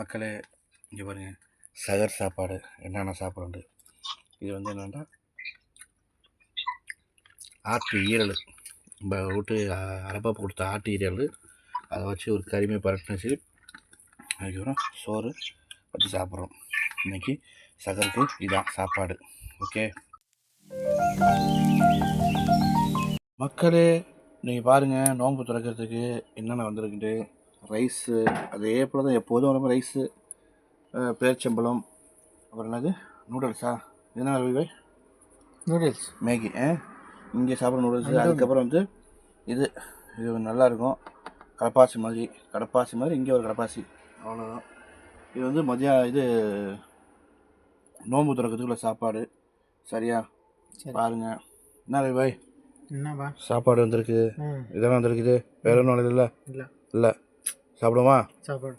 மக்களே இங்கே பாருங்க. சகர் சாப்பாடு என்னென்ன சாப்பாடு இது வந்து என்னென்னா ஆட்டு ஈரல். நம்ம விட்டு அரப்பா கொடுத்த ஆட்டு ஈரல். அதை வச்சு ஒரு கறிமை பரட்டினச்சு அதுக்கப்புறம் சோறு வச்சு சாப்பிட்றோம். இன்னைக்கு சகருக்கு இதான் சாப்பாடு. ஓகே? மக்களே நீங்கள் பாருங்கள் நோன்பு திறக்கிறதுக்கு என்னென்ன வந்திருக்குன்ட்டு. ரைஸு அதே போல் தான் எப்போதும் வர ரைஸு பேரிச்சம்பழம் அப்புறம் என்னது? நூடுல்ஸா? என்ன ரவி நூடுல்ஸ். மேகி ஆ? இங்கே சாப்பிட்ற நூடுல்ஸ். அதுக்கப்புறம் வந்து இது இது நல்லா இருக்கும் கடப்பாசி மாதிரி கடப்பாசி மாதிரி இங்கே ஒரு கடப்பாசி அவ்வளோதான் இது வந்து மதியம் இது நோன்பு திறக்கிறதுக்குள்ள சாப்பாடு. சரியா? சரி. பாருங்க. என்ன ரவி பாய் என்னப்பா? சாப்பாடு வந்திருக்கு. இதெல்லாம் வந்திருக்குது. வேற ஒன்றும் இல்லை இல்லை. இல்லை. சாப்பிடுமா சாப்பாடு.